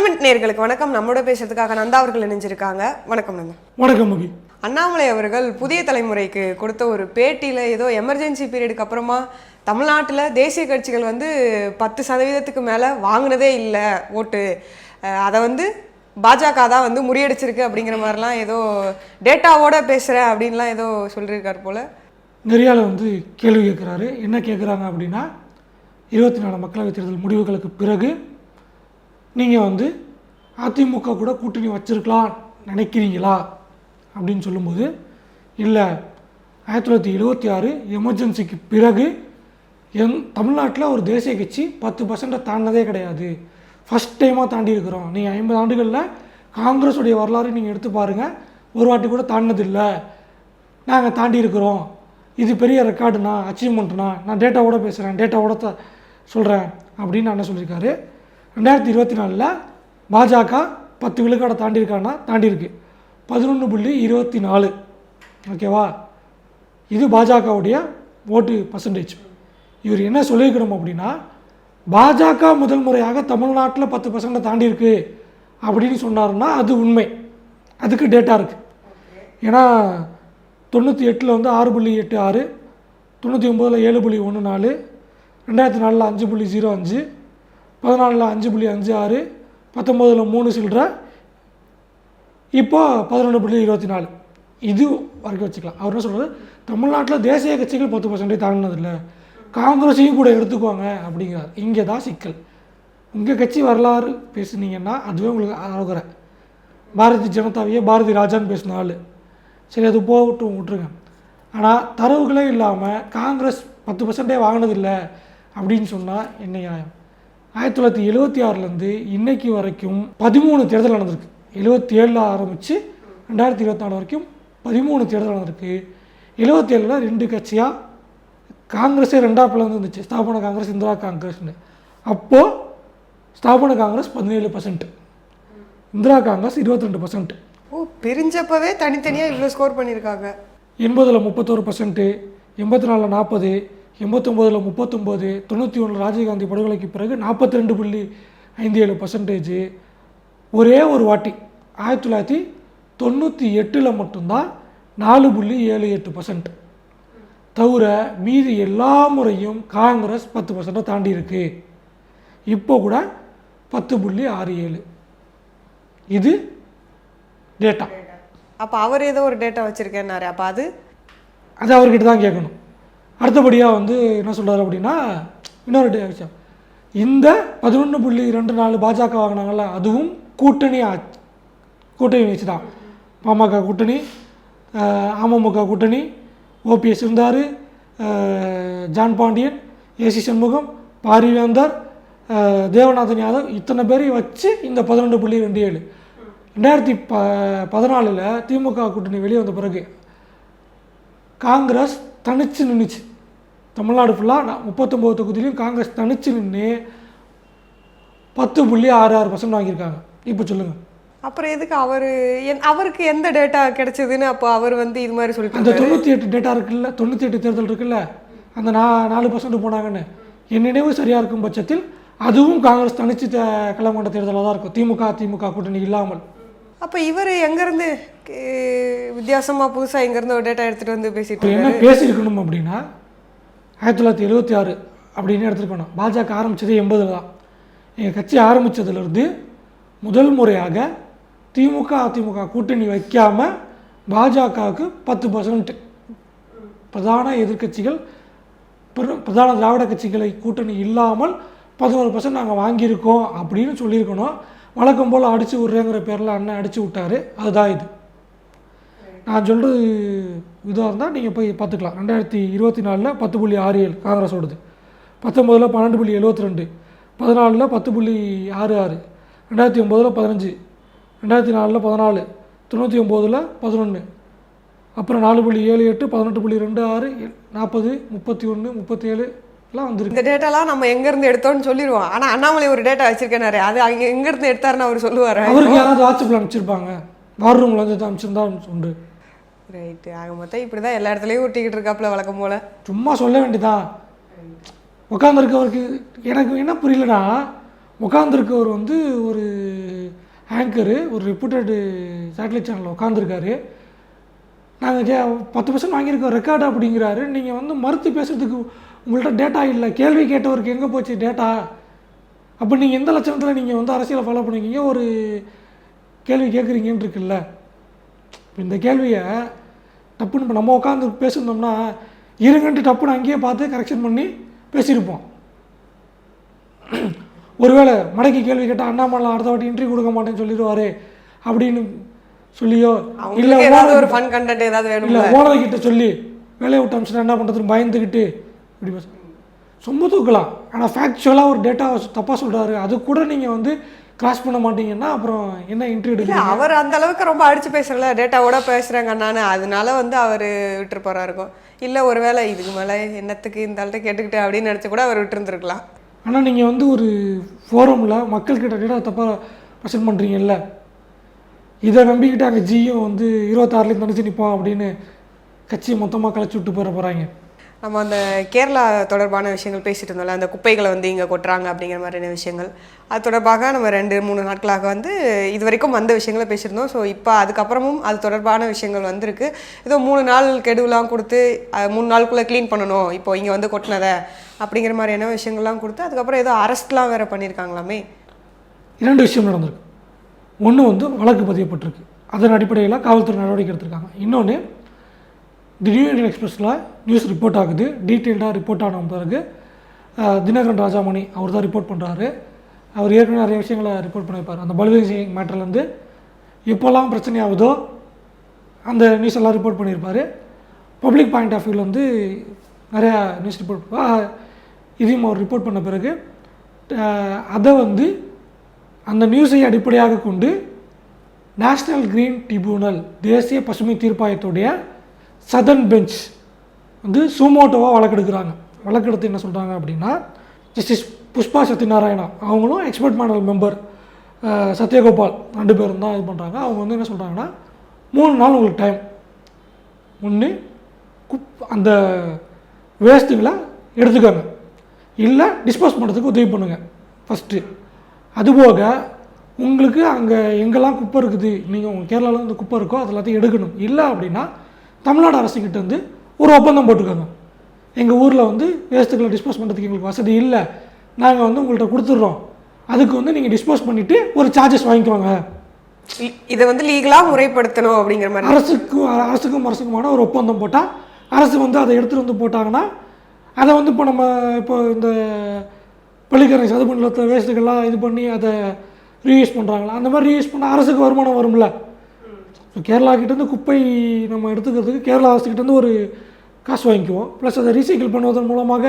தமிழ் நேர்களுக்கு வணக்கம். நம்மளோட பேசுறதுக்காக நந்தா அவர்கள் இணைஞ்சிருக்காங்க. வணக்கம் நந்தா. வணக்கம் முகி. அண்ணாமலை அவர்கள் புதிய தலைமுறைக்கு கொடுத்த ஒரு பேட்டியில் ஏதோ எமர்ஜென்சி பீரியடுக்கு அப்புறமா தமிழ்நாட்டில் தேசிய கட்சிகள் வந்து பத்து சதவீதத்துக்கு மேலே வாங்கினதே இல்லை ஓட்டு. அதை வந்து பாஜக தான் வந்து முறியடிச்சிருக்கு அப்படிங்கிற மாதிரிலாம் ஏதோ டேட்டாவோட பேசுகிறேன் அப்படின்லாம் ஏதோ சொல்லியிருக்காரு போல. நிறையால வந்து கேள்வி கேட்குறாரு. என்ன கேட்குறாங்க அப்படின்னா இருபத்தி நாலு மக்களவைத் தேர்தல் முடிவுகளுக்கு பிறகு நீங்கள் வந்து அதிமுக கூட கூட்டணி வச்சுருக்கலாம் நினைக்கிறீங்களா? அப்படின்னு சொல்லும்போது இல்லை. ஆயிரத்தி தொள்ளாயிரத்தி எழுபத்தி ஆறு எமர்ஜென்சிக்கு பிறகு எங் தமிழ்நாட்டில் ஒரு தேசிய கட்சி பத்து பர்சன்ட்டை தாண்டினதே கிடையாது. ஃபஸ்ட் டைமாக தாண்டி இருக்கிறோம். நீங்கள் ஐம்பது ஆண்டுகளில் காங்கிரஸுடைய வரலாறு நீங்கள் எடுத்து பாருங்கள் ஒரு வாட்டி கூட தாண்டினதில்லை. நாங்கள் தாண்டி இருக்கிறோம். இது பெரிய ரெக்கார்டுண்ணா அச்சீவ்மெண்ட்னா நான் டேட்டாவோட பேசுகிறேன் டேட்டாவோட த சொல்கிறேன் அப்படின்னு அண்ணன் சொல்லியிருக்காரு. ரெண்டாயிரத்தி இருபத்தி நாலில் பாஜக பத்து விழுக்காடை தாண்டியிருக்காங்கன்னா தாண்டியிருக்கு. பதினொன்று புள்ளி இருபத்தி நாலு. ஓகேவா? இது பாஜகவுடைய ஓட்டு பர்சன்டேஜ் இவர் என்ன சொல்லியிருக்கணும் அப்படின்னா பாஜக முதல் முறையாக தமிழ்நாட்டில் பத்து பர்சன்டை தாண்டியிருக்கு அப்படின்னு சொன்னார்னா அது உண்மை. அதுக்கு டேட்டா இருக்குது ஏன்னா தொண்ணூற்றி எட்டில் வந்து ஆறு புள்ளி எட்டு ஆறு தொண்ணூற்றி ஒம்போதில் ஏழு புள்ளி ஒன்று நாலு ரெண்டாயிரத்தி நாலில் அஞ்சு புள்ளி ஜீரோ அஞ்சு பதினாலில் அஞ்சு புள்ளி அஞ்சு ஆறு பத்தொம்போதில் மூணு சில்லற. இப்போ பதினொன்று புள்ளி இருபத்தி நாலு. இது வரைக்கும் வச்சுக்கலாம். அவர் என்ன சொல்கிறது தமிழ்நாட்டில் தேசிய கட்சிகள் பத்து பர்சன்டேஜ் தாண்டினதில்லை. காங்கிரஸையும் கூட எடுத்துக்குவாங்க அப்படிங்கிறார். இங்கே தான் சிக்கல். உங்கள் கட்சி வரலாறு பேசுனீங்கன்னா அதுவே உங்களுக்கு ஆகுற பாரதிய ஜனதாவையே பாரதி ராஜான்னு பேசின ஆள். சரி அது போகட்டும் விட்டுருங்க. ஆனால் தரவுகளே இல்லாமல் காங்கிரஸ் பத்து பர்சன்டே வாங்கினதில்லை அப்படின்னு சொன்னால் என்ன நியாயம்? ஆயிரத்தி தொள்ளாயிரத்தி எழுபத்தி ஆறுலேருந்து இன்னைக்கு வரைக்கும் பதிமூணு தேர்தல் நடந்திருக்கு. எழுபத்தி ஏழில் ஆரம்பித்து ரெண்டாயிரத்தி இருபத்தி நாலு வரைக்கும் பதிமூணு தேர்தல் நடந்திருக்கு. எழுபத்தி ஏழில் ரெண்டு கட்சியாக காங்கிரஸே ரெண்டாக பிளந்து இருந்துச்சு. ஸ்தாபன காங்கிரஸ் இந்திரா காங்கிரஸ்னு. அப்போது ஸ்தாபன காங்கிரஸ் பதினேழு பர்சன்ட் இந்திரா காங்கிரஸ் இருபத்தி ரெண்டு பர்சன்ட் ஓ பிரிஞ்சப்பவே தனித்தனியாக இவ்வளோ ஸ்கோர் பண்ணியிருக்காங்க எண்பதில் முப்பத்தோரு பர்சன்ட்டு எண்பத்தி நாலில் நாற்பது எண்பத்தொம்போதில் முப்பத்தொம்போது தொண்ணூற்றி ஒன்றில் ராஜீவ்காந்தி படுகொலைக்கு பிறகு நாற்பத்தி ரெண்டு புள்ளி ஐந்து ஏழு பர்சன்டேஜ் ஒரே ஒரு வாட்டி. ஆயிரத்தி தொள்ளாயிரத்தி தொண்ணூற்றி எட்டில் மட்டும்தான் நாலு புள்ளி ஏழு எட்டு பர்சன்ட் தவிர மீதி எல்லா முறையும் காங்கிரஸ் பத்து பர்சன்ட்டை தாண்டி இருக்கு. இப்போ கூட பத்து புள்ளி ஆறு ஏழு. இது டேட்டா அப்போ அவர் ஏதோ ஒரு டேட்டா வச்சுருக்கேன்னாரு. அப்போ அது? அது அவர்கிட்ட தான் கேட்கணும். அடுத்தபடியாக வந்து என்ன சொல்கிறார் அப்படின்னா இன்னொரு டே- விஷயம் இந்த பதினொன்று புள்ளி ரெண்டு நாலு பாஜக வாங்கினாங்கல்ல அதுவும் கூட்டணி ஆச்சு கூட்டணி வச்சு தான். பாமக கூட்டணி அமமுக கூட்டணி ஓபிஎஸ் இருந்தார் ஜான் பாண்டியன் ஏசி சண்முகம் பாரிவேந்தர் தேவநாதன் யாதவ் இத்தனை பேரையும் வச்சு இந்த பதினொன்று புள்ளி ரெண்டு ஏழு. ரெண்டாயிரத்தி ப பதினாலில் திமுக கூட்டணி வெளியே வந்த பிறகு காங்கிரஸ் தனிச்சு நின்றுச்சு தமிழ்நாடு ஃபுல்லாக முப்பத்தொம்போது தொகுதியிலையும் காங்கிரஸ் தனிச்சு நின்று பத்து புள்ளி ஆறு ஆறு பர்சன்ட் வாங்கியிருக்காங்க. இப்போ சொல்லுங்கள் அப்புறம் எதுக்கு அவர் என் அவருக்கு எந்த டேட்டா கிடைச்சதுன்னு அப்போ அவர் வந்து இது மாதிரி அந்த சொல்லிட்டு தொண்ணூற்றி எட்டு டேட்டா இருக்குல்ல தொண்ணூற்றி எட்டு தேர்தல் இருக்குல்ல அந்த நா நாலு பர்சன்ட் போனாங்கன்னு. என் நினைவு சரியாக இருக்கும் பட்சத்தில் அதுவும் காங்கிரஸ் தனிச்சு களம் கொண்ட தேர்தலாக தான் இருக்கும். திமுக திமுக கூட்டணி இல்லாமல். அப்போ இவர் எங்கேருந்து வித்தியாசமாக புதுசாக எங்கேருந்து ஒரு டேட்டா எடுத்துகிட்டு வந்து பேசிட்டு என்ன பேசியிருக்கணும் அப்படின்னா ஆயிரத்தி தொள்ளாயிரத்தி எழுபத்தி ஆறு அப்படின்னு எடுத்துருக்கணும். பாஜக ஆரம்பித்தது எண்பதில் தான். எங்கள் கட்சி ஆரம்பித்ததுலேருந்து முதல் முறையாக திமுக அதிமுக கூட்டணி வைக்காமல் பாஜகவுக்கு பத்து பர்சன்ட் பிரதான எதிர்க்கட்சிகள் பிர- பிரதான திராவிட கட்சிகளை கூட்டணி இல்லாமல் பதினோரு பர்சன்ட் நாங்கள் வாங்கியிருக்கோம் அப்படின்னு சொல்லியிருக்கணும். வழக்கம் போல் அடித்து விட்றேங்கிற பேரில் அண்ணன் அடித்து விட்டாரு. அதுதான் இது. நான் சொல்கிறது இதாக இருந்தால் நீங்கள் போய் பார்த்துக்கலாம். ரெண்டாயிரத்தி இருபத்தி நாலில் பத்து புள்ளி ஆறு ஏழு காங்கிரஸோடது. பத்தொம்போதில் பன்னெண்டு புள்ளி எழுபத்தி ரெண்டு பதினாலில் பத்து புள்ளி ஆறு ஆறு ரெண்டாயிரத்தி ஒம்போதில் பதினஞ்சு ரெண்டாயிரத்தி நாலில் பதினாலு தொண்ணூற்றி ஒம்போதில் பதினொன்று அப்புறம் நாலு புள்ளி ஏழு எட்டு பதினெட்டு புள்ளி ரெண்டு ஆறு நாற்பது முப்பத்தி ஒன்று முப்பத்தி ஏழு எல்லாம் வந்திருக்கு. இந்த டேட்டாலாம் நம்ம எங்கேருந்து எடுத்தோம்னு சொல்லிடுவோம். ஆனால் அண்ணாமலை ஒரு டேட்டா வச்சிருக்கேனாரு அது அங்கே எங்கேருந்து எடுத்தாருன்னு அவர் சொல்லுவார். அவருக்கு யாராவது வாட்ஸ்அப்பில் அனுப்பிச்சிருப்பாங்க. வார் ரூமில் வந்து அனுப்பிச்சிருந்தா உண்டு ரைட்டு ஆக மொத்தம் இப்படி தான் எல்லா இடத்துலையும் ஒட்டிக்கிட்டு இருக்காப்புல வழக்கம் போல். சும்மா சொல்ல வேண்டியதான் உட்காந்துருக்கவருக்கு எனக்கு என்ன புரியலனா உட்காந்துருக்கவர் வந்து ஒரு ஆங்கரு ஒரு ரெப்யூட்டடு சேட்டலைட் சேனலில் உட்காந்துருக்காரு நாங்கள் கே பத்து பர்சன்ட் வாங்கியிருக்கோம் ரெக்கார்டு அப்படிங்கிறாரு. நீங்கள் வந்து மறுத்து பேசுறதுக்கு உங்கள்கிட்ட டேட்டா இல்லை. கேள்வி கேட்டவருக்கு எங்கே போச்சு டேட்டா அப்போ நீங்கள் எந்த லட்சணத்தில் நீங்கள் வந்து அரசியலை ஃபாலோ பண்ணுவீங்க? ஒரு கேள்வி கேட்குறீங்கன்னு இருக்குல்ல இப்போ இந்த கேள்வியை டப்புன்னு இப்போ நம்ம உட்காந்து பேசியிருந்தோம்னா இருங்கன்ட்டு டப்புன்னு அங்கேயே பார்த்து கரெக்ஷன் பண்ணி பேசியிருப்போம். ஒருவேளை மடக்கி கேள்வி கேட்டால் அண்ணாமலை அடுத்த வாட்டி இன்டர்வியூ கொடுக்க மாட்டேன்னு சொல்லிடுவாரு அப்படின்னு சொல்லியோ இல்லை ஒரு ஃபன் கண்டென்ட் ஏதாவது வேணும் இல்லை ஓனர் கிட்ட சொல்லி வேலையை விட்டு அமிச்சுனா என்ன பண்ணுறதுன்னு பயந்துக்கிட்டு இப்படி பேச. சொம்ப தூக்கலாம். ஆனால் ஃபேக்சுவலாக ஒரு டேட்டா தப்பாக சொல்கிறாரு அது கூட நீங்கள் வந்து கிராஸ் பண்ண மாட்டீங்கன்னா அப்புறம் என்ன இன்டர்வியூ அவர் அந்த அளவுக்கு ரொம்ப அடிச்சு பேசுறல டேட்டாவோட பேசுறாங்க அண்ணான்னு. அதனால வந்து அவர் விட்டு போறா இருக்கும் இல்ல ஒருவேளை இதுக்கு மேல என்னத்துக்கு இந்த ஆள்கிட்ட கேட்டுக்கிட்டு அப்படின்னு நினைச்சு கூட அவர் விட்டுருந்துருக்கலாம். ஆனால் நீங்கள் வந்து ஒரு ஃபோரமில் மக்கள்கிட்ட டேட்டா தப்பாக ப்ரெசென்ட் பண்ணுறீங்கல்ல இதை நம்பிக்கிட்டு அங்கே ஜியும் வந்து இருபத்தாறுலேயும் தனிச்சு நிற்போம் அப்படின்னு கட்சியை மொத்தமாக கலைச்சி விட்டு போகிற போகிறாங்க நம்ம அந்த கேரளா தொடர்பான விஷயங்கள் பேசிட்டு இருந்தோம்ல அந்த குப்பைகளை வந்து இங்கே கொட்டுறாங்க அப்படிங்கிற மாதிரியான விஷயங்கள். அது தொடர்பாக நம்ம ரெண்டு மூணு நாட்களாக வந்து இது வரைக்கும் வந்த விஷயங்களை பேசியிருந்தோம். ஸோ இப்போ அதுக்கப்புறமும் அது தொடர்பான விஷயங்கள் வந்திருக்கு. ஏதோ மூணு நாள் கெடுவெலாம் கொடுத்து மூணு நாளுக்குள்ளே க்ளீன் பண்ணணும். இப்போ இங்கே வந்து கொட்டினதை அப்படிங்கிற மாதிரியான விஷயங்கள்லாம் கொடுத்து அதுக்கப்புறம் ஏதோ அரெஸ்ட்லாம் வேறு பண்ணியிருக்காங்களாமே. இரண்டு விஷயம் நடந்திருக்கு. ஒன்று வந்து வழக்கு பதியப்பட்டிருக்கு. அதன் அடிப்படையில் காவல்துறை நடவடிக்கை எடுத்திருக்காங்க. இன்னொன்று தி நியூ எக்ஸ்பிரஸில் நியூஸ் ரிப்போர்ட் ஆகுது. டீட்டெயில்டாக ரிப்போர்ட் ஆன பிறகு தினகரன் ராஜாமணி அவர் தான் ரிப்போர்ட் பண்ணுறாரு அவர் ஏற்கனவே நிறைய விஷயங்களை ரிப்போர்ட் பண்ணியிருப்பார். அந்த பல்வேறு சிங் மேட்டர்லேருந்து எப்போல்லாம் பிரச்சனை ஆகுதோ அந்த நியூஸ் எல்லாம் ரிப்போர்ட் பண்ணியிருப்பார். பப்ளிக் பாயிண்ட் ஆஃப் வியூவில் வந்து நிறையா நியூஸ் ரிப்போர்ட் இதையும் அவர் ரிப்போர்ட் பண்ண பிறகு அதை வந்து அந்த நியூஸை அடிப்படையாக கொண்டு நேஷ்னல் கிரீன் ட்ரிபியூனல் தேசிய பசுமை தீர்ப்பாயத்துடைய சதர்ன் பெஞ்ச் வந்து சுமோட்டோவாக வழக்கெடுக்கிறாங்க. வழக்கெடுத்து என்ன சொல்கிறாங்க அப்படின்னா ஜஸ்டிஸ் புஷ்பா சத்யநாராயணா அவங்களும் எக்ஸ்பர்ட் பேனல் மெம்பர் சத்யகோபால் ரெண்டு பேரும் தான் இது பண்ணுறாங்க அவங்க வந்து என்ன சொல்கிறாங்கன்னா மூணு நாள் உங்களுக்கு டைம் ஒன்று குப் அந்த வேஸ்ட்டுகளை எடுத்துக்கோங்க. இல்லை டிஸ்போஸ் பண்ணுறதுக்கு உதவி பண்ணுங்கள் ஃபஸ்ட்டு அதுபோக உங்களுக்கு அங்கே எங்கெல்லாம் குப்பை இருக்குது? நீங்கள் உங்கள் கேரளாவில் இந்த குப்பை இருக்கோ அது எல்லாத்தையும் எடுக்கணும். இல்லை அப்படின்னா தமிழ்நாடு அரசுக்கிட்ட வந்து ஒரு ஒப்பந்தம் போட்டுக்கோங்க எங்கள் ஊரில் வந்து வேஸ்ட்டுகளை டிஸ்போஸ் பண்ணுறதுக்கு எங்களுக்கு வசதி இல்லை. நாங்கள் வந்து உங்கள்கிட்ட கொடுத்துட்றோம். அதுக்கு வந்து நீங்கள் டிஸ்போஸ் பண்ணிவிட்டு ஒரு சார்ஜஸ் வாங்கிக்கோங்க. இ- இதை வந்து லீகலாக முறைப்படுத்தணும் அப்படிங்கிற மாதிரி. அரசுக்கும் அரசுக்கும் அரசுக்குமான ஒரு ஒப்பந்தம் போட்டால் அரசு வந்து அதை எடுத்துகிட்டு வந்து போட்டாங்கன்னா அதை வந்து இப்போ நம்ம இப்போ இந்த பள்ளிக்கரணை சதுப்பு நிலத்தில் வேஸ்ட்டுகள்லாம் இது பண்ணி அதை ரீயூஸ் பண்ணுறாங்களா அந்த மாதிரி ரீயூஸ் பண்ணால் அரசுக்கு வருமானம் வரும்ல. ஸோ கேரளாக்கிட்டேருந்து குப்பை நம்ம எடுத்துக்கிறதுக்கு கேரளா அரசுக்கிட்டேருந்து ஒரு காசு வாங்கிக்குவோம். ப்ளஸ் அதை ரீசைக்கிள் பண்ணுவதன் மூலமாக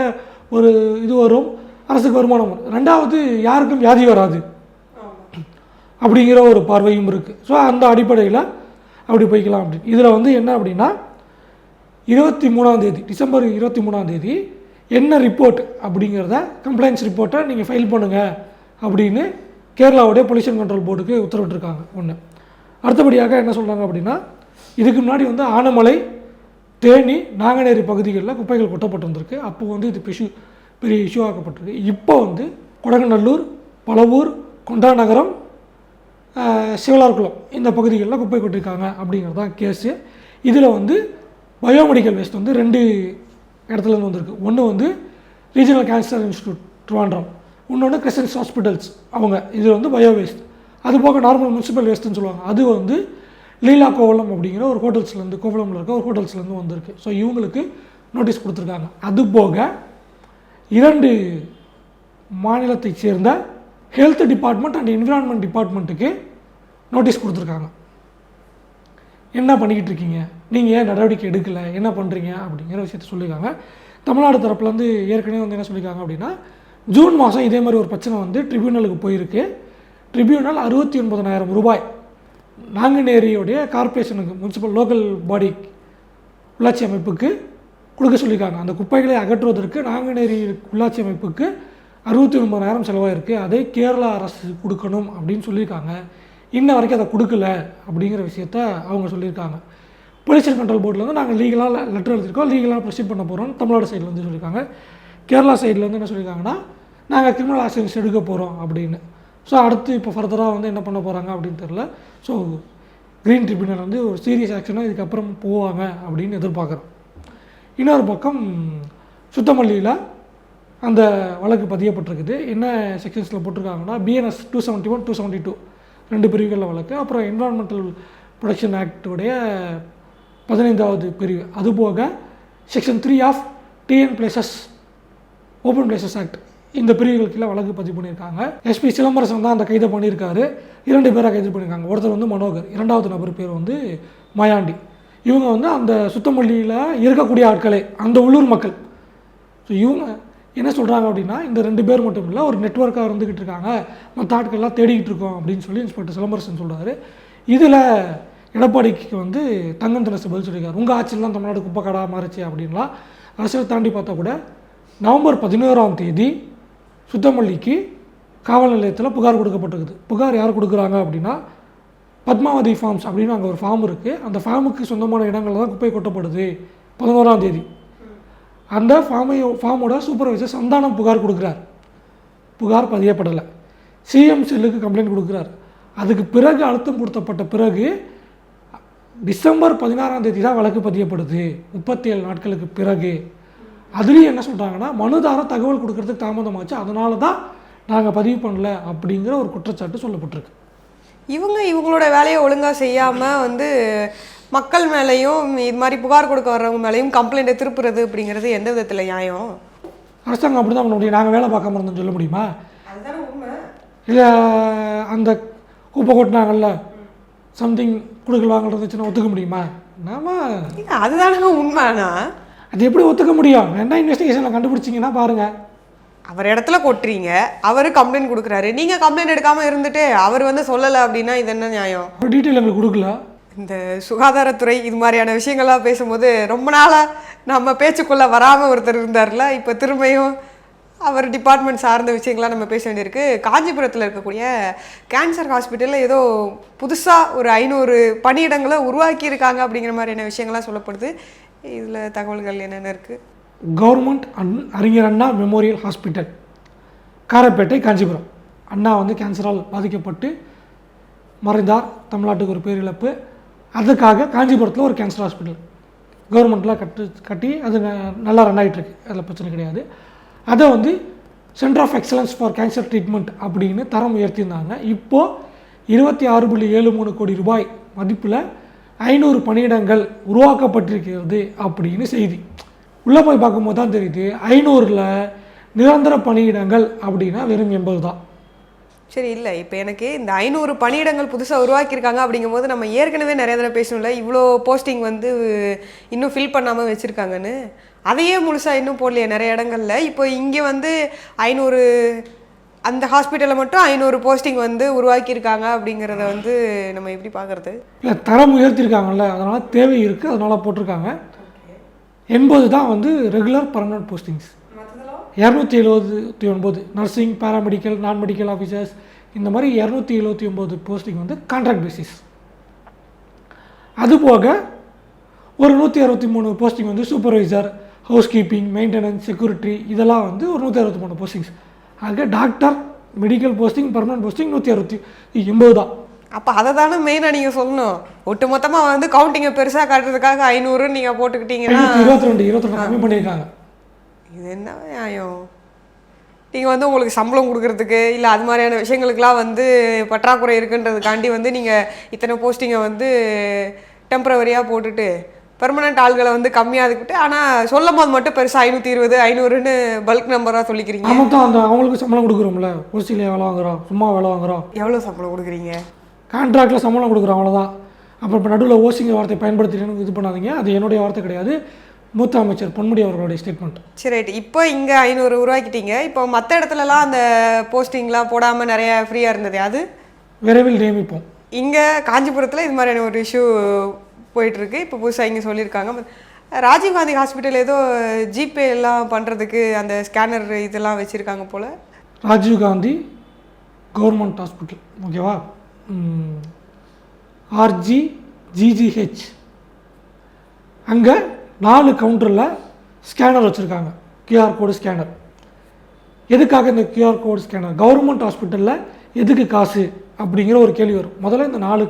ஒரு இது வரும் அரசுக்கு வருமானம் வரும். ரெண்டாவது யாருக்கும் வியாதி வராது. அப்படிங்கிற ஒரு பார்வையும் இருக்குது ஸோ அந்த அடிப்படையில் அப்படி போய்க்கலாம் அப்படின்னு. இதில் வந்து என்ன அப்படின்னா இருபத்தி மூணாம் தேதி டிசம்பர் இருபத்தி மூணாம் தேதி என்ன ரிப்போர்ட் அப்படிங்கிறத கம்ப்ளைண்ட்ஸ் ரிப்போர்ட்டை நீங்கள் ஃபைல் பண்ணுங்கள் அப்படின்னு கேரளாவுடைய பொல்யூஷன் கண்ட்ரோல் போர்டுக்கு உத்தரவிட்டிருக்காங்க. ஒன்று அடுத்தபடியாக என்ன சொல்கிறாங்க அப்படின்னா இதுக்கு முன்னாடி வந்து ஆனமலை தேனி நாங்குநேரி பகுதிகளில் குப்பைகள் கொட்டப்பட்டிருந்திருக்கு. அப்போ வந்து இது இஷ்யூ பெரிய இஷ்யூ ஆக்கப்பட்டிருக்கு. இப்போ வந்து கொடகநல்லூர் பழவூர் கொண்டாநகரம் சிவலார்குளம் இந்த பகுதிகளில் குப்பை கொட்டிருக்காங்க அப்படிங்கிறது தான் கேஸு இதில் வந்து பயோமெடிக்கல் வேஸ்ட் வந்து ரெண்டு இடத்துல இருந்து வந்திருக்கு. ஒன்று வந்து ரீஜனல் கேன்சர் இன்ஸ்டியூட் ட்ரிவாண்ட்ரம் இன்னொன்று கிறிஸ்டன்ஸ் ஹாஸ்பிட்டல்ஸ் அவங்க. இது வந்து பயோ வேஸ்ட் அது போக நார்மல் முனிசிபல் வேஸ்ட்டுன்னு சொல்லுவாங்க. அது வந்து லீலா கோவலம் அப்படிங்கிற ஒரு ஹோட்டல்ஸ்லேருந்து கோவலமில் இருக்க ஒரு ஹோட்டல்ஸ்லேருந்து வந்திருக்கு. ஸோ இவங்களுக்கு நோட்டீஸ் கொடுத்துருக்காங்க. அது போக இரண்டு மாநிலத்தை சேர்ந்த ஹெல்த் டிபார்ட்மெண்ட் அண்ட் என்விரான்மெண்ட் டிபார்ட்மெண்ட்டுக்கு நோட்டீஸ் கொடுத்துருக்காங்க. என்ன பண்ணிக்கிட்டு இருக்கீங்க நீங்கள் ஏன் நடவடிக்கை எடுக்கலை? என்ன பண்ணுறீங்க அப்படிங்கிற விஷயத்த சொல்லியிருக்காங்க. தமிழ்நாடு தரப்புலேருந்து ஏற்கனவே வந்து என்ன சொல்லியிருக்காங்க அப்படின்னா ஜூன் மாதம் இதே மாதிரி ஒரு பிரச்சனை வந்து ட்ரிபியூனலுக்கு போயிருக்கு. ட்ரிபியூனல் அறுபத்தி ஒன்பதனாயிரம் ரூபாய் நாங்குநேரியுடைய கார்ப்பரேஷனுக்கு முனிசிபல் லோக்கல் பாடி உள்ளாட்சி அமைப்புக்கு கொடுக்க சொல்லியிருக்காங்க. அந்த குப்பைகளை அகற்றுவதற்கு நாங்குநேரி உள்ளாட்சி அமைப்புக்கு அறுபத்தி ஒன்பதாயிரம் செலவாயிருக்கு. அதை கேரளா அரசு கொடுக்கணும் அப்படின்னு சொல்லியிருக்காங்க. இன்ன வரைக்கும் அதை கொடுக்கல அப்படிங்கிற விஷயத்த அவங்க சொல்லியிருக்காங்க. பொல்யூஷன் கண்ட்ரோல் போர்டில் வந்து நாங்கள் லீகலாக லெட்டர் எழுதியிருக்கோம். லீகலாக ப்ரொசீட் பண்ண போகிறோம் தமிழ்நாடு சைடில் வந்து சொல்லியிருக்காங்க. கேரளா சைடில் வந்து என்ன சொல்லியிருக்காங்கன்னா நாங்கள் கிரிமினல் ஆக்ஷன்ஸ் எடுக்க போகிறோம் அப்படின்னு. ஸோ அடுத்து இப்போ ஃபர்தராக வந்து என்ன பண்ண போகிறாங்க அப்படின்னு தெரில ஸோ க்ரீன் ட்ரிபியூனல் வந்து ஒரு சீரியஸ் ஆக்ஷனாக இதுக்கப்புறம் போவாங்க அப்படின்னு எதிர்பார்க்குறோம். இன்னொரு பக்கம் சுத்தமல்லியில் அந்த வழக்கு பதியப்பட்டிருக்குது. என்ன செக்ஷன்ஸில் போட்டிருக்காங்கன்னா BNS two seventy one two seventy two ரெண்டு பிரிவுகளில் வழக்கு. அப்புறம் என்வரான்மெண்டல் ப்ரொடெக்ஷன் ஆக்டுடைய பதினைந்தாவது பிரிவு. அதுபோக section three of TN places open places act இந்த பிரிவுகளுக்கு கீழே வழக்கு பதிவு பண்ணியிருக்காங்க. எஸ்பி சிலம்பரசன் தான் அந்த கைதை பண்ணியிருக்காரு. இரண்டு பேராக கைது பண்ணியிருக்காங்க. ஒருத்தர் வந்து மனோகர் இரண்டாவது நபர் பேர் வந்து மயாண்டி. இவங்க வந்து அந்த சுத்தமல்லியில் இருக்கக்கூடிய ஆட்களே அந்த உள்ளூர் மக்கள். ஸோ இவங்க என்ன சொல்கிறாங்க அப்படின்னா இந்த ரெண்டு பேர் மட்டும் இல்லை ஒரு நெட்ஒர்க்காக இருந்துக்கிட்டு இருக்காங்க. மற்ற ஆட்கள்லாம் தேடிக்கிட்டு இருக்கோம் அப்படின்னு சொல்லி இன்ஸ்பெக்டர் சிலம்பரசன் சொல்கிறாரு இதில் எடப்பாடிக்கு வந்து தங்கம் தினசு பதில் சொல்லியிருக்காரு. உங்கள் ஆட்சியில் தமிழ்நாடு குப்பைக்கடா மாறுச்சு அப்படின்லாம் அரசியல் தாண்டி பார்த்தா கூட நவம்பர் பதினோராம் தேதி சுத்தமல்லிக்கு காவல் நிலையத்தில் புகார் கொடுக்கப்பட்டிருக்குது. புகார் யார் கொடுக்குறாங்க அப்படின்னா பத்மாவதி ஃபார்ம்ஸ் அப்படின்னு அங்கே ஒரு ஃபார்ம் இருக்குது அந்த ஃபார்முக்கு சொந்தமான இடங்களில் தான் குப்பை கொட்டப்படுது. பதினோராம் தேதி. அந்த ஃபார்மை ஃபார்மோட சூப்பர்வைசர் சந்தானம் புகார் கொடுக்குறார். புகார் பதியப்படலை. சிஎம் செல்லுக்கு கம்ப்ளைண்ட் கொடுக்குறார். அதுக்கு பிறகு அழுத்தம் கொடுத்தப்பட்ட பிறகு டிசம்பர் பதினாறாம் தேதி தான் வழக்கு பதியப்படுது. முப்பத்தி ஏழு நாட்களுக்கு பிறகு. அதுலேயும் என்ன சொல்கிறாங்கன்னா மனுதாரர் தகவல் கொடுக்கறதுக்கு தாமதமாச்சு. அதனால தான் நாங்கள் பதிவு பண்ணல அப்படிங்கிற ஒரு குற்றச்சாட்டு சொல்லப்பட்டிருக்கு. இவங்க இவங்களோட வேலையை ஒழுங்காக செய்யாமல் வந்து மக்கள் மேலேயும் இது மாதிரி புகார் கொடுக்க வர்றவங்க மேலேயும் கம்ப்ளைண்ட்டை திருப்புறது அப்படிங்கிறது எந்த விதத்தில் நியாயம்? அரசாங்கம் அப்படி தான் பண்ண முடியும் நாங்கள் வேலை பார்க்காம இருந்தோம்னு சொல்ல முடியுமா? இல்லை அந்த குப்பை கொட்டினாங்கல்ல சம்திங் கொடுக்கல் வாங்கல் இருந்துச்சுன்னா ஒத்துக்க முடியுமா? நாம அதுதானங்க உண்மைனா. அது எப்படி ஒத்துக்க முடியும்? என்ன இன்வெஸ்டிகேஷனில் கண்டுபிடிச்சிங்கன்னா பாருங்கள் அவர் இடத்துல கொட்டுறீங்க. அவர் கம்ப்ளைண்ட் கொடுக்குறாரு. நீங்கள் கம்ப்ளைண்ட் எடுக்காமல் இருந்துட்டு அவர் வந்து சொல்லலை அப்படின்னா இது என்ன நியாயம்? ஒரு டீட்டெயில் எங்களுக்கு கொடுக்கல. இந்த சுகாதாரத்துறை இது மாதிரியான விஷயங்கள்லாம் பேசும்போது ரொம்ப நாளாக நம்ம பேச்சுக்குள்ளே வராமல் ஒருத்தர் இருந்தார்ல இப்போ திரும்பியும் அவர் டிபார்ட்மெண்ட் சார்ந்த விஷயங்கள்லாம் நம்ம பேச வேண்டியிருக்கு. காஞ்சிபுரத்தில் இருக்கக்கூடிய கேன்சர் ஹாஸ்பிட்டலில் ஏதோ புதுசாக ஒரு ஐநூறு பணியிடங்களை உருவாக்கியிருக்காங்க அப்படிங்கிற மாதிரியான விஷயங்கள்லாம் சொல்லப்படுது. இதில் தகவல்கள் என்னென்ன இருக்குது கவர்மெண்ட் அன் அறிஞர் அண்ணா மெமோரியல் ஹாஸ்பிட்டல் காரப்பேட்டை காஞ்சிபுரம். அண்ணா வந்து கேன்சரால் பாதிக்கப்பட்டு மறைந்தார். தமிழ்நாட்டுக்கு ஒரு பேரிழப்பு. அதுக்காக காஞ்சிபுரத்தில் ஒரு கேன்சர் ஹாஸ்பிட்டல். கவர்மெண்ட்டில் கட்டு கட்டி அது நல்லா ரன் ஆகிட்டுருக்கு அதில் பிரச்சனை கிடையாது. அதை வந்து centre of excellence for cancer treatment அப்படின்னு தரம் உயர்த்தியிருந்தாங்க. இப்போது இருபத்தி ஆறு புள்ளி ஏழு மூணு கோடி ரூபாய் மதிப்பில் ஐநூறு பணியிடங்கள் உருவாக்கப்பட்டிருக்கிறது அப்படின்னு செய்தி. உள்ளே போய் பார்க்கும்போது தான் தெரியுது ஐநூறில் நிரந்தர பணியிடங்கள் அப்படின்னா வெறும் எண்பது தான். சரி இல்லை. இப்போ எனக்கு இந்த ஐநூறு பணியிடங்கள் புதுசாக உருவாக்கியிருக்காங்க அப்படிங்கும்போது நம்ம ஏற்கனவே நிறைய தடவை பேசணும்ல இவ்வளோ போஸ்டிங் வந்து இன்னும் ஃபில் பண்ணாமல் வச்சுருக்காங்கன்னு. அதையே முழுசாக இன்னும் போடலையே நிறைய இடங்களில். இப்போ இங்கே வந்து ஐநூறு அந்த ஹாஸ்பிட்டலில் மட்டும் ஐநூறு போஸ்டிங் வந்து உருவாக்கியிருக்காங்க அப்படிங்கிறத வந்து நம்ம எப்படி பார்க்குறது? இல்லை தரம் உயர்த்தியிருக்காங்கல்ல அதனால் தேவை இருக்குது அதனால் போட்டிருக்காங்க. எண்பது தான் வந்து ரெகுலர் பர்மனன்ட் போஸ்டிங்ஸ் இரநூத்தி எழுபத்தி ஒன்பது nursing paramedical non medical officers இந்த மாதிரி இரநூத்தி எழுபத்தி ஒம்பது போஸ்டிங் வந்து கான்ட்ராக்ட் பேசிஸ் அதுபோக ஒரு நூற்றி அறுபத்தி மூணு போஸ்டிங் வந்து supervisor house keeping maintenance security இதெல்லாம் வந்து ஒரு நூற்றி அறுபத்தி மூணு போஸ்டிங்ஸ் ஆக doctor medical posting permanent posting நூற்றி அறுபத்தி எண்பது தான் அப்போ அதை தானே மெயினாக நீங்கள் சொல்லணும் ஒட்டு மொத்தமாக வந்து கவுண்டிங்கை பெருசாக காட்டுறதுக்காக ஐநூறுன்னு நீங்கள் போட்டுக்கிட்டீங்கன்னா இருபத்தி ரெண்டு இருபத்தி ரெண்டு கம்மி பண்ணியிருக்காங்க இது என்ன நியாயம் நீங்கள் வந்து உங்களுக்கு சம்பளம் கொடுக்கறதுக்கு இல்லை அது மாதிரியான விஷயங்களுக்கெல்லாம் வந்து பற்றாக்குறை இருக்குன்றதுக்காண்டி வந்து நீங்கள் இத்தனை போஸ்டிங்கை வந்து டெம்பரவரியாக போட்டுட்டு பெர்மனண்ட் ஆள்களை வந்து கம்மியாகிக்கிட்டு ஆனால் சொல்லும் போது மட்டும் பெருசாக ஐநூற்றி இருபது ஐநூறுன்னு பல்க் நம்பராக சொல்லிக்கிறீங்க. ஆமாம் தான் அந்த அவங்களுக்கு சம்பளம் கொடுக்குறோம்ல. ஒரு சில வேலை வாங்குறோம் சும்மா வேலை வாங்குறோம். எவ்வளோ சம்பளம் கொடுக்குறீங்க? கான்ட்ராக்டில் சம்பளம் கொடுக்குறோம் அவ்வளோதான் அப்புறம் இப்போ நடுவில் ஓசிங்க வார்த்தை பயன்படுத்திட்டு இது பண்ணாதீங்க. அது என்னுடைய வார்த்தை கிடையாது. மூத்த அமைச்சர் பொன்முடி அவர்களுடைய ஸ்டேட்மெண்ட் சரி ரைட் இப்போ இங்கே ஐநூறு உருவாக்கிட்டீங்க. இப்போ மற்ற இடத்துலலாம் அந்த போஸ்டிங்லாம் போடாமல் நிறைய ஃப்ரீயாக இருந்தது அது? விரைவில் நியமிப்போம். இங்கே காஞ்சிபுரத்தில் இது மாதிரியான ஒரு இஷ்யூ போயிட்டுருக்கு. இப்போ புதுசாக இங்கே சொல்லியிருக்காங்க. ராஜீவ்காந்தி ஹாஸ்பிட்டல் ஏதோ ஜிபே எல்லாம் பண்ணுறதுக்கு அந்த ஸ்கேனர் இதெல்லாம் வச்சுருக்காங்க போல். ராஜீவ்காந்தி கவர்மெண்ட் ஹாஸ்பிட்டல் ஓகேவா ஆர்ஜி ஜிஜிஹெச் அங்கே நாலு கவுண்டரில் ஸ்கேனர் வச்சுருக்காங்க. கியூஆர் கோடு ஸ்கேனர் எதுக்காக இந்த கியூஆர் கோடு ஸ்கேனர் கவர்மெண்ட் ஹாஸ்பிட்டலில் எதுக்கு காசு? அப்படிங்கிற ஒரு கேள்வி வரும். முதல்ல இந்த நாலு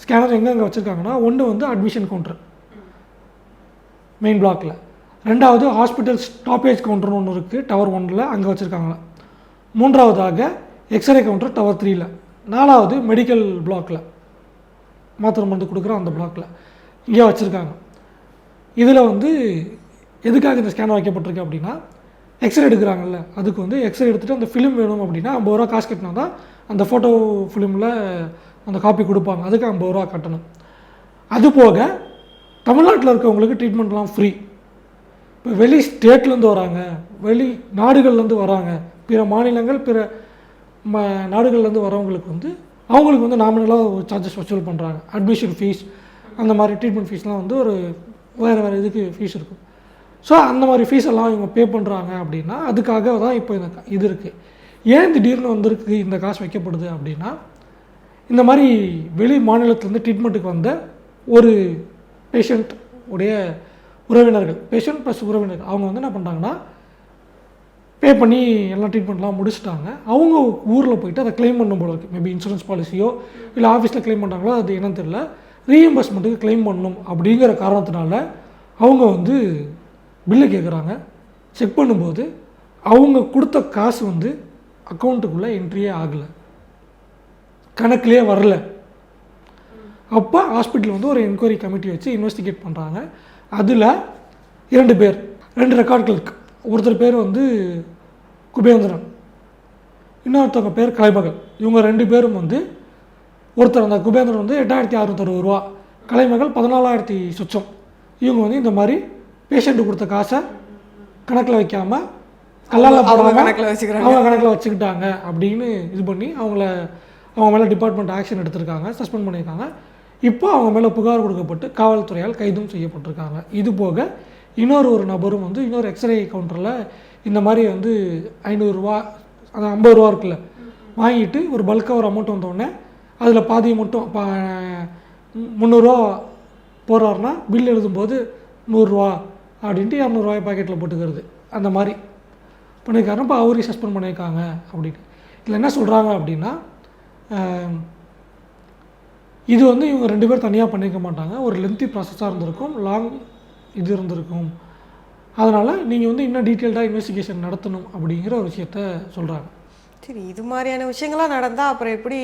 ஸ்கேனர் எங்கெங்கே வச்சுருக்காங்கன்னா ஒன்று வந்து அட்மிஷன் கவுண்டர் மெயின் பிளாக்கில் ரெண்டாவது ஹாஸ்பிட்டல் ஸ்டாப்பேஜ் கவுண்டர்னு ஒன்று இருக்குது டவர் ஒன்றில் அங்கே வச்சுருக்காங்களா மூன்றாவதாக எக்ஸ்ரே கவுண்டர் டவர் த்ரீயில் நாலாவது மெடிக்கல் பிளாக்கில் மாத்திரை மருந்து கொடுக்குற அந்த பிளாக்கில் இங்கே வச்சுருக்காங்க. இதில் வந்து எதுக்காக இந்த ஸ்கேனர் வைக்கப்பட்டிருக்கு அப்படின்னா எக்ஸ்ரே எடுக்கிறாங்கல்ல அதுக்கு வந்து எக்ஸ்ரே எடுத்துகிட்டு அந்த ஃபிலிம் வேணும் அப்படின்னா ஐம்பது ரூபா காசு கட்டினா தான் அந்த ஃபோட்டோ ஃபிலிமில் அந்த காப்பி கொடுப்பாங்க. அதுக்கு ஐம்பது ரூபா கட்டணும். அது போக தமிழ்நாட்டில் இருக்கவங்களுக்கு ட்ரீட்மெண்ட்லாம் ஃப்ரீ இப்போ வெளி ஸ்டேட்லேருந்து வராங்க. வெளி நாடுகள்லேருந்து வராங்க. பிற மாநிலங்கள் பிற ம நாடுகள்லேருந்து வரவங்களுக்கு வந்து அவங்களுக்கு வந்து நாமினலாக ஒரு சார்ஜஸ் வசூல் பண்ணுறாங்க அட்மிஷன் ஃபீஸ் அந்த மாதிரி ட்ரீட்மெண்ட் ஃபீஸ்லாம் வந்து ஒரு வேறு வேறு இதுக்கு ஃபீஸ் இருக்கும். ஸோ அந்த மாதிரி ஃபீஸ் எல்லாம் இவங்க பே பண்ணுறாங்க அப்படின்னா அதுக்காக தான் இப்போ இந்த இது இருக்குது ஏன் திடீர்னு வந்திருக்கு இந்த காசு வைக்கப்படுது அப்படின்னா இந்த மாதிரி வெளி மாநிலத்திலேருந்து ட்ரீட்மெண்ட்டுக்கு வந்த ஒரு பேஷண்ட் உடைய உறவினர்கள் பேஷண்ட் ப்ளஸ் உறவினர்கள் அவங்க வந்து என்ன பண்ணுறாங்கன்னா பே பண்ணி எல்லாம் ட்ரீட்மெண்ட்லாம் முடிச்சுட்டாங்க. அவங்க ஊரில் போயிட்டு அதை க்ளைம் பண்ணும் போல இருக்குது மேபி இன்சூரன்ஸ் பாலிசியோ இல்லை ஆஃபீஸில் க்ளைம் பண்ணுறாங்களோ அது என்னன்னு தெரியல. ரீஎம்பர்ஸ்மெண்ட்டுக்கு க்ளைம் பண்ணணும் அப்படிங்கிற காரணத்தினால அவங்க வந்து பில்லு கேட்குறாங்க செக் பண்ணும்போது அவங்க கொடுத்த காசு வந்து அக்கௌண்ட்டுக்குள்ளே என்ட்ரியே ஆகலை. கணக்குலேயே வரல. அப்போ ஹாஸ்பிட்டல் வந்து ஒரு என்கொயரி கமிட்டி வச்சு இன்வெஸ்டிகேட் பண்ணுறாங்க அதில் இரண்டு பேர் ரெண்டு ரெக்கார்ட் கிளர்க் ஒருத்தர் பேர் வந்து குபேந்திரன் இன்னொருத்தவங்க பேர் கலைமகள். இவங்க ரெண்டு பேரும் வந்து ஒருத்தர் அந்த குபேந்திரன் வந்து எட்டாயிரத்தி அறுபத்தறுபது ரூபா கலைமகள் பதினாலாயிரத்தி சொச்சம். இவங்க வந்து இந்த மாதிரி பேஷண்ட்டு கொடுத்த காசை கணக்கில் வைக்காம கல்லால் வச்சுக்கிறாங்க. அவங்க கணக்கில் வச்சுக்கிட்டாங்க அப்படின்னு இது பண்ணி அவங்கள அவங்க மேலே டிபார்ட்மெண்ட் ஆக்ஷன் எடுத்திருக்காங்க சஸ்பெண்ட் பண்ணியிருக்காங்க. இப்போ அவங்க மேலே புகார் கொடுக்கப்பட்டு காவல்துறையால் கைதும் செய்யப்பட்டிருக்காங்க. இது போக இன்னொரு ஒரு நபரும் வந்து இன்னொரு எக்ஸ்ரே கவுண்டரில் இந்த மாதிரி வந்து ஐநூறுரூவா அந்த ஐம்பது ரூபா இருக்குல்ல வாங்கிட்டு ஒரு பல்காக ஒரு அமௌண்ட் வந்தோடனே அதில் பாதியை மட்டும் பா முந்நூறுரூவா போடுறாருன்னா பில் எழுதும்போது நூறுரூவா அப்படின்ட்டு இரநூறுவாய் பாக்கெட்டில் போட்டுக்கிறது. அந்த மாதிரி பண்ணியிருக்காரு. இப்போ அவரையும் சஸ்பெண்ட் பண்ணியிருக்காங்க அப்படின்னு. இதில் என்ன சொல்கிறாங்க அப்படின்னா இது வந்து இவங்க ரெண்டு பேர் தனியாக பண்ணியிருக்க மாட்டாங்க. ஒரு லென்த்தி ப்ராசஸாக இருந்திருக்கும் லாங் இது இருந்திருக்கும். அதனால் நீங்கள் வந்து இன்னும் டீட்டெயில்டாக இன்வெஸ்டிகேஷன் நடத்தணும் அப்படிங்கிற ஒரு விஷயத்த சொல்கிறாங்க சரி இது மாதிரியான விஷயங்கள்லாம் நடந்தால் அப்புறம் எப்படி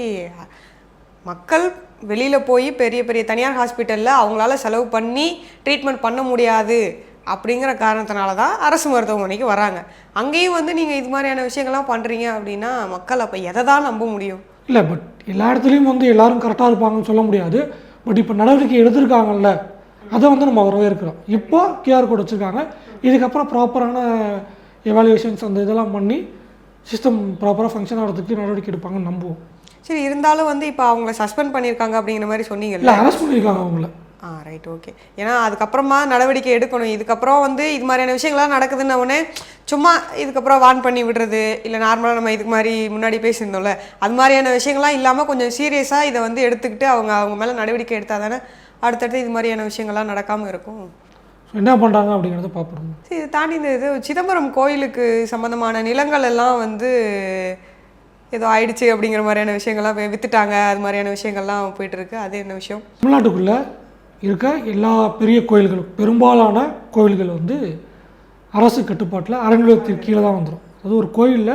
மக்கள் வெளியில் போய் பெரிய பெரிய தனியார் ஹாஸ்பிட்டலில் அவங்களால செலவு பண்ணி ட்ரீட்மெண்ட் பண்ண முடியாது அப்படிங்கிற காரணத்தினால தான் அரசு மருத்துவமனைக்கு வராங்க அங்கேயும் வந்து நீங்கள் இது மாதிரியான விஷயங்கள்லாம் பண்ணுறீங்க அப்படின்னா மக்கள் அப்போ எதை தான் நம்ப முடியும்? இல்லை பட் எல்லா இடத்துலையும் வந்து எல்லாரும் கரெக்டாக இருப்பாங்கன்னு சொல்ல முடியாது. பட் இப்போ நடவடிக்கை எடுத்திருக்காங்கல்ல அதை வந்து நம்ம வரவேற்கிறோம். இப்போ கியூஆர் கோட் வச்சுருக்காங்க. இதுக்கப்புறம் ப்ராப்பரான எவாலுவேஷன்ஸ் அந்த இதெல்லாம் பண்ணி சிஸ்டம் ப்ராப்பராக ஃபங்க்ஷன் ஆகிறதுக்கு நடவடிக்கை எடுப்பாங்கன்னு நம்புவோம். சரி இருந்தாலும் வந்து இப்போ அவங்கள சஸ்பெண்ட் பண்ணியிருக்காங்க அப்படிங்கிற மாதிரி சொன்னீங்கல்ல? இல்லை அரெஸ்ட் பண்ணியிருக்காங்க அவங்கள. ஆ ரைட் ஓகே ஏன்னா அதுக்கப்புறமா நடவடிக்கை எடுக்கணும். இதுக்கப்புறம் வந்து இது மாதிரியான விஷயங்கள்லாம் நடக்குதுன்ன உடனே சும்மா இதுக்கப்புறம் வார்ன் பண்ணி விடுறது இல்லை நார்மலாக நம்ம இதுக்கு மாதிரி முன்னாடி பேசியிருந்தோம்ல அது மாதிரியான விஷயங்கள்லாம் இல்லாமல் கொஞ்சம் சீரியஸாக இதை வந்து எடுத்துக்கிட்டு அவங்க அவங்க மேலே நடவடிக்கை எடுத்தால் தானே அடுத்தடுத்து இது மாதிரியான விஷயங்கள்லாம் நடக்காமல் இருக்கும். என்ன பண்ணுறாங்க அப்படிங்கிறத பார்ப்போம் சரி இதை தாண்டி இந்த இது சிதம்பரம் கோயிலுக்கு சம்மந்தமான நிலங்கள் எல்லாம் வந்து ஏதோ ஆயிடுச்சு அப்படிங்கிற மாதிரியான விஷயங்கள்லாம் வித்துட்டாங்க அது மாதிரியான விஷயங்கள்லாம் போயிட்டு இருக்கு. அது என்ன விஷயம்? தமிழ்நாட்டுக்குள்ளே இருக்க எல்லா பெரிய கோயில்களும் பெரும்பாலான கோயில்கள் வந்து அரசு கட்டுப்பாட்டில் அறநிலையத்திற்கு கீழே தான் வந்துடும் அது ஒரு கோயிலில்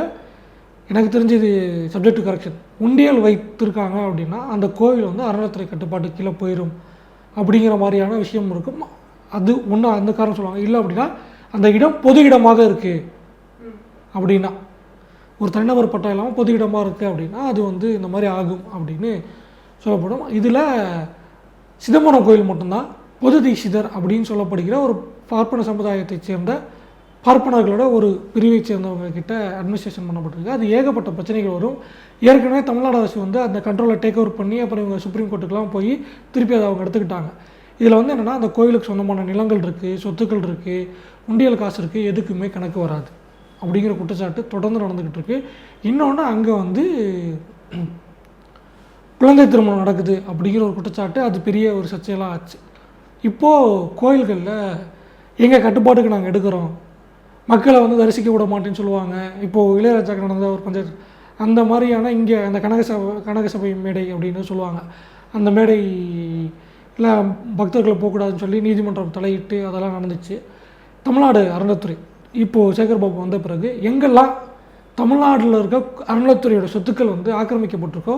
எனக்கு தெரிஞ்சது சப்ஜெக்ட் கரெக்ஷன் உண்டியல் வைத்திருக்காங்க அப்படின்னா அந்த கோயில் வந்து அறநிலையத்துறை கட்டுப்பாட்டு கீழே போயிடும் அப்படிங்கிற மாதிரியான விஷயம் இருக்கும். அது ஒன்று அந்த காரணம் சொல்லுவாங்க. இல்லை அப்படின்னா அந்த இடம் பொது இடமாக இருக்குது அப்படின்னா ஒரு தனிநபர் பட்டம் இல்லாமல் பொது இடமாக இருக்குது அப்படின்னா அது வந்து இந்த மாதிரி ஆகும் அப்படின்னு சொல்லப்படும். இதில் சிதம்பரம் கோயில் மட்டும்தான் பொது தீட்சிதர் அப்படின்னு சொல்லப்படுகிற ஒரு பார்ப்பன சமுதாயத்தைச் சேர்ந்த பார்ப்பனர்களோட ஒரு பிரிவைச் சேர்ந்தவங்க கிட்ட அட்மினிஸ்ட்ரேஷன் பண்ணப்பட்டிருக்கு. அது ஏகப்பட்ட பிரச்சனைகள் வரும். ஏற்கனவே தமிழ்நாடு அரசு வந்து அந்த கண்ட்ரோலை டேக் ஓவர் பண்ணி அப்புறம் இவங்க சுப்ரீம் கோர்ட்டுக்கெலாம் போய் திருப்பி அதை அவங்க எடுத்துக்கிட்டாங்க. இதில் வந்து என்னென்னா அந்த கோயிலுக்கு சொந்தமான நிலங்கள் இருக்குது சொத்துக்கள் இருக்குது உண்டியல் காசு இருக்குது எதுக்குமே கணக்கு வராது. அப்படிங்கிற குற்றச்சாட்டு தொடர்ந்து நடந்துக்கிட்டு இருக்கு. இன்னொன்று அங்கே வந்து குழந்தை திருமணம் நடக்குது அப்படிங்கிற ஒரு குற்றச்சாட்டு அது பெரிய ஒரு சர்ச்சையெல்லாம் ஆச்சு. இப்போது கோயில்களில் எங்கள் கட்டுப்பாட்டுக்கு நாங்கள் எடுக்கிறோம்? மக்களை வந்து தரிசிக்க விட மாட்டேன்னு சொல்லுவாங்க. இப்போது இளையராஜாக்கு நடந்த ஒரு பஞ்சாயத்து அந்த மாதிரியான இங்கே அந்த கனகசபை கனகசபை மேடை அப்படின்னு சொல்லுவாங்க. அந்த மேடை இல்லை பக்தர்கள் போகக்கூடாதுன்னு சொல்லி நீதிமன்றம் தலையிட்டு அதெல்லாம் நடந்துச்சு. தமிழ்நாடு அறநிலத்துறை இப்போது சேகர் பாபு வந்த பிறகு எங்கெல்லாம் தமிழ்நாட்டில் இருக்க அறநிலத்துறையோட சொத்துக்கள் வந்து ஆக்கிரமிக்கப்பட்டிருக்கோ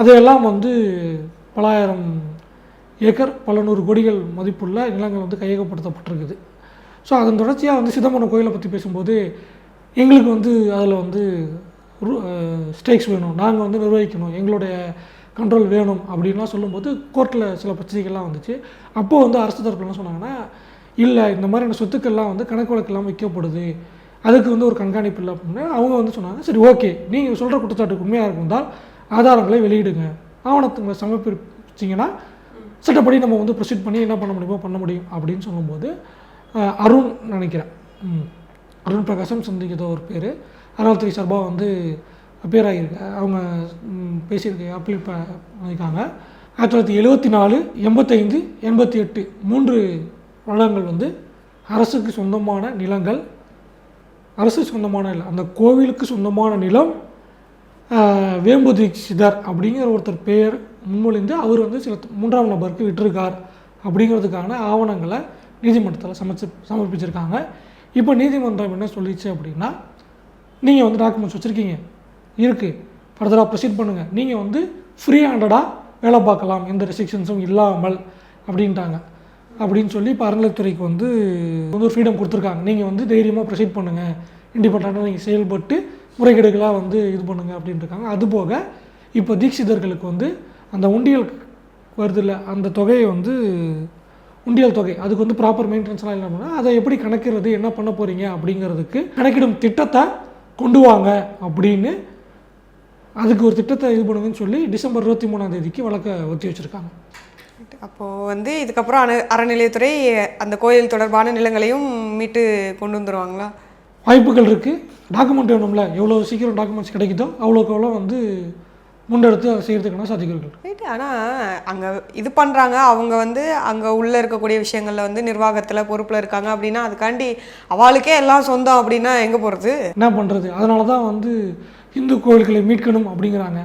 அதையெல்லாம் வந்து பலாயிரம் ஏக்கர் பல நூறு கோடிகள் மதிப்புள்ள நிலங்கள் வந்து கையகப்படுத்தப்பட்டிருக்குது. ஸோ அதன் தொடர்ச்சியாக வந்து சிதம்பரம் கோயிலை பற்றி பேசும்போது எங்களுக்கு வந்து அதில் வந்து ஸ்டேக்ஸ் வேணும். நாங்கள் வந்து நிர்வகிக்கணும். எங்களுடைய கண்ட்ரோல் வேணும் அப்படின்லாம் சொல்லும்போது கோர்ட்டில் சில பிரச்சனைகள்லாம் வந்துச்சு. அப்போது வந்து அரசு தரப்புல என்ன சொன்னாங்கன்னா இல்லை இந்த மாதிரியான சொத்துக்கள்லாம் வந்து கணக்கு வழக்கெல்லாம் விற்கப்படுது அதுக்கு வந்து ஒரு கண்காணிப்பு இல்லை. அப்படின்னா அவங்க வந்து சொன்னாங்க. சரி ஓகே நீங்கள் சொல்கிற குற்றச்சாட்டுக்கு உண்மையாக இருந்தால் ஆதாரங்களை வெளியிடுங்க. ஆவணத்துங்களை சமர்ப்பிச்சிங்கன்னா சட்டப்படி நம்ம வந்து ப்ரொசீட் பண்ணி என்ன பண்ண முடியுமோ பண்ண முடியும் அப்படின்னு சொல்லும்போது அருண் நினைக்கிறேன். ம். அருண் பிரகாசம் சந்திக்கிற ஒரு பேர். அறநிலைத்துறை சார்பாக வந்து பேர் அவங்க பேசியிருக்க அப்பீல் பண்ணியிருக்காங்க. ஆயிரத்தி தொள்ளாயிரத்தி எழுபத்தி நாலு எண்பத்தைந்து எண்பத்தி எட்டு மூன்று வருடங்கள் வந்து அரசுக்கு சொந்தமான நிலங்கள் அரசு சொந்தமான இல்லை அந்த கோவிலுக்கு சொந்தமான நிலம் வேம்புதி சிதர் அப்படிங்கிற ஒருத்தர் பெயர் முன்மொழிந்து அவர் வந்து சில மூன்றாம் நபருக்கு விட்டிருக்கார் அப்படிங்கிறதுக்கான ஆவணங்களை நீதிமன்றத்தில் சமைச்சு சமர்ப்பிச்சிருக்காங்க. இப்போ நீதிமன்றம் என்ன சொல்லிச்சு அப்படின்னா நீங்கள் வந்து டாக்குமெண்ட்ஸ் வச்சுருக்கீங்க. இருக்குது ஃபர்தராக ப்ரொசீட் பண்ணுங்கள் நீங்கள் வந்து ஃப்ரீ ஹேண்டடாக வேலை பார்க்கலாம். எந்த ரெஸ்ட்ரிக்ஷன்ஸும் இல்லாமல் அப்படின்ட்டாங்க. அப்படின்னு சொல்லி இப்போ அறநிலைத்துறைக்கு வந்து வந்து ஒரு ஃப்ரீடம் கொடுத்துருக்காங்க. நீங்கள் வந்து தைரியமாக ப்ரொசீட் பண்ணுங்கள் இண்டிபெண்ட்டாக நீங்கள் செயல்பட்டு முறைகேடுகளாக வந்து இது பண்ணுங்க அப்படின்ட்டு இருக்காங்க அதுபோக இப்போ தீட்சிதர்களுக்கு வந்து அந்த உண்டியல் வருதுல்ல அந்த தொகையை வந்து உண்டியல் தொகை அதுக்கு வந்து ப்ராப்பர் மெயின்டெனன்ஸ்லாம் இல்லாமல் அதை எப்படி கணக்கிறது என்ன பண்ண போகிறீங்க அப்படிங்கிறதுக்கு கணக்கிடும் திட்டத்தை கொண்டு வாங்க அப்படின்னு அதுக்கு ஒரு திட்டத்தை இது பண்ணுங்கன்னு சொல்லி டிசம்பர் இருபத்தி மூணாம் தேதிக்கு வழக்கை ஒத்தி வச்சுருக்காங்க. அப்போது வந்து இதுக்கப்புறம் அண அறநிலையத்துறை அந்த கோயில் தொடர்பான நிலங்களையும் மீட்டு கொண்டு வந்துருவாங்களா? வாய்ப்புகள் இருக்குது டாக்குமெண்ட் வேணும்ல? எவ்வளோ சீக்கிரம் டாக்குமெண்ட்ஸ் கிடைக்குதோ அவ்வளோக்கு அவ்வளோ வந்து முன்னெடுத்து அதை செய்கிறதுக்கான சாத்தியங்கள் இருக்கு. ரைட்டு ஆனால் அங்கே இது பண்ணுறாங்க அவங்க வந்து அங்கே உள்ளே இருக்கக்கூடிய விஷயங்களில் வந்து நிர்வாகத்தில் பொறுப்பில் இருக்காங்க அப்படின்னா அதுக்காண்டி அவளுக்கே எல்லாம் சொந்தம் அப்படின்னா எங்கே போகிறது என்ன பண்ணுறது அதனால தான் வந்து இந்து கோயில்களை மீட்கணும் அப்படிங்கிறாங்க.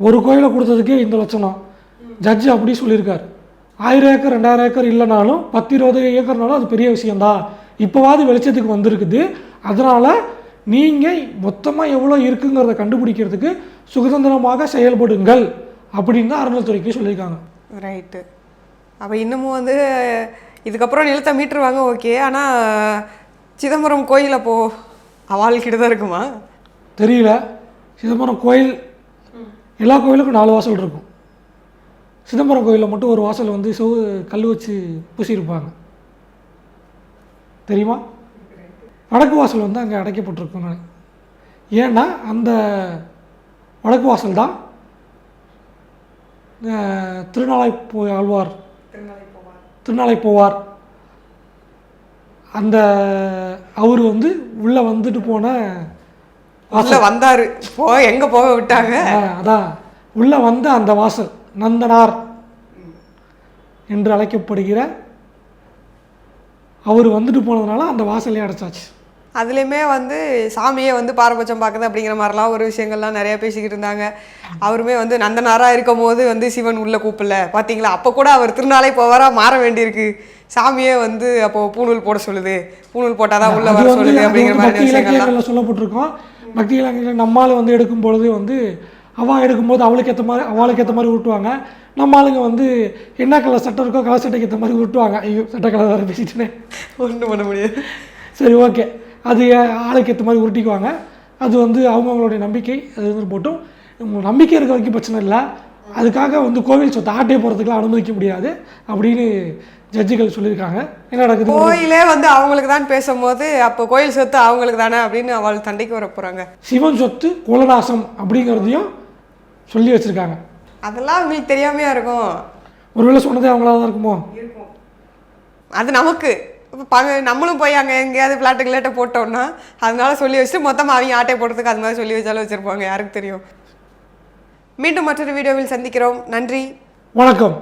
ஒரு கோயிலை கொடுத்ததுக்கே இந்த லட்சணம். ஜட்ஜி அப்படி சொல்லியிருக்கார். ஆயிரம் ஏக்கர் ரெண்டாயிரம் ஏக்கர் இல்லைனாலும் பத்து இருபது ஏக்கர்னாலும் அது பெரிய விஷயம்தான். இப்போவாது வெளிச்சத்துக்கு வந்திருக்குது. அதனால் நீங்கள் மொத்தமாக எவ்வளோ இருக்குங்கிறத கண்டுபிடிக்கிறதுக்கு சுதந்திரமாக செயல்படுங்கள் அப்படின்னு தான் அறநிலைத்துறைக்கு சொல்லியிருக்காங்க. ரைட்டு அப்போ இன்னமும் வந்து இதுக்கப்புறம் நிலத்தை மீட்டுருவாங்க ஓகே ஆனால் சிதம்பரம் கோயில் அப்போ அவள்கிட்ட தான் இருக்குமா? தெரியல. சிதம்பரம் கோயில் எல்லா கோயிலுக்கும் நாலு வாசல் இருக்கும். சிதம்பரம் கோயிலில் மட்டும் ஒரு வாசல் வந்து செவு கல் வச்சு பூசியிருப்பாங்க. தெரியுமா? வடக்கு வாசல் வந்து அங்கே அடைக்கப்பட்டிருக்கும் நான் ஏன்னா அந்த வடக்கு வாசல் தான் திருநாளை போய் ஆழ்வார். திருநாளை போவார். அந்த அவர் வந்து உள்ளே வந்துட்டு போன உள்ள வந்தாரு. போ எங்கே போக விட்டாங்க? அதான் உள்ள வந்த அந்த வாசல் நந்தனார் என்று அழைக்கப்படுகிற அவர் வந்துட்டு போனதுனால அந்த வாசலே அடைச்சாச்சு. அதுலேயுமே வந்து சாமியே வந்து பாரபட்சம் பார்க்குது அப்படிங்கிற மாதிரிலாம் ஒரு விஷயங்கள்லாம் நிறைய பேசிக்கிட்டு இருந்தாங்க அவருமே வந்து நந்தனாராக இருக்கும் போது வந்து சிவன் உள்ள கூப்பிடல. பார்த்தீங்களா அப்போ கூட அவர் திருநாளை போவாரா மாற வேண்டியிருக்கு. சாமியே வந்து அப்போ பூணூல் போட சொல்லுது. பூணூல் போட்டாதான் உள்ள அது வர சொல்லுது அப்படிங்கிற மாதிரி விஷயங்கள்லாம். சொல்லப்பட்டிருக்கோம். பக்தி இலக்கியங்கள் நம்மால் வந்து எடுக்கும் பொழுது வந்து அவள் எடுக்கும்போது அவளுக்கு ஏற்ற மாதிரி அவளுக்கு ஏற்ற மாதிரி உருட்டுவாங்க நம்ம ஆளுங்க வந்து என்ன கலர் சட்டை இருக்கோ கலர் சட்டைக்கு ஏற்ற மாதிரி உருட்டுவாங்க ஐயோ சட்டை கலர் வேறு பேசிட்டுனே. ஒன்றும் பண்ண முடியாது. சரி ஓகே. அது ஆளுக்கு ஏற்ற மாதிரி உருட்டிக்குவாங்க. அது வந்து அவங்கவுங்களுடைய நம்பிக்கை. அது வந்து போட்டும். உங்களுக்கு நம்பிக்கை இருக்க வரைக்கும் பிரச்சனை இல்லை. அதுக்காக வந்து கோவில் சொத்தை ஆட்டே போகிறதுக்குலாம் அனுமதிக்க முடியாது. அப்படின்னு ஜட்ஜுகள் சொல்லியிருக்காங்க. என்ன நடக்குது? கோயிலே வந்து அவங்களுக்கு தான் பேசும்போது அப்போ கோயில் சொத்து அவங்களுக்கு தானே அப்படின்னு அவள் தண்டைக்கு வர போகிறாங்க சிவன் சொத்து குலநாசம் அப்படிங்கிறதையும் சொல்லி வச்சுருக்காங்க. அதெல்லாம் அவங்களுக்கு தெரியாமையா இருக்கும். ஒருவேளை சொன்னதே அவங்களால தான் இருக்குமோ? அது நமக்கு. இப்போ பங்க நம்மளும் போய் அங்கே எங்கேயாவது பிளாட்டு கிளாட்டை போட்டோம்னா அதனால சொல்லி வச்சுட்டு மொத்தமாக அவங்க ஆட்டை போடுறதுக்கு அது மாதிரி சொல்லி வச்சாலும் வச்சுருப்பாங்க யாருக்கு தெரியும். மீண்டும் மற்றொரு வீடியோவில் சந்திக்கிறோம். நன்றி. வணக்கம்.